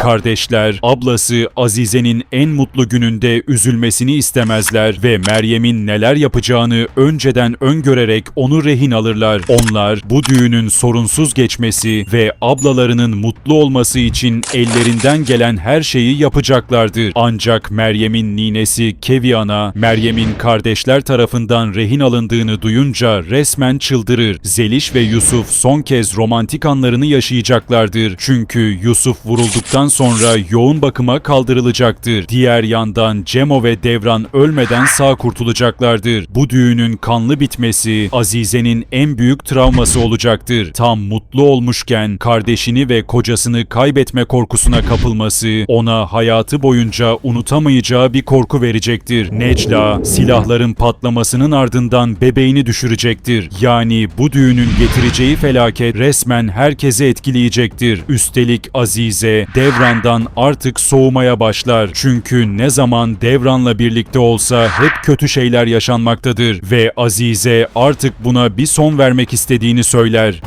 kardeşler ablası Azize'nin en mutlu gününde üzülmesini istemezler ve Meryem'in neler yapacağını önceden öngörerek onu rehin alırlar. Onlar bu düğünün sorunsuz geçmesi ve ablalarının mutlu olması için ellerinden gelen her şeyi yapacaklardır. Ancak Meryem'in ninesi Keviana, Meryem'in kardeşler tarafından rehin alındığını duyunca resmen çıldırır. Zeliş ve Yusuf son kez romantik anlarını yaşayacaklardır. Çünkü Yusuf vurulduktan sonra yoğun bakıma kaldırılacaktır. Diğer yandan Cemo ve Devran ölmeden sağ kurtulacaklardır. Bu düğünün kanlı bitmesi Azize'nin en büyük travması olacaktır. Tam mutlu olmuşken kardeşini ve kocasını kaybetme korkusuna kapılması ona hayatı boyunca unutamayacağı bir korku verecektir. Necla silahların patlamasının ardından bebeğini düşürecektir. Yani bu düğünün getireceği felaket resmen herkese etkileyecektir. Üstelik Azize Devran'dan artık soğumaya başlar. Çünkü ne zaman Devran'la birlikte olsa hep kötü şeyler yaşanmaktadır ve Azize artık buna bir son vermek istediğini söyler.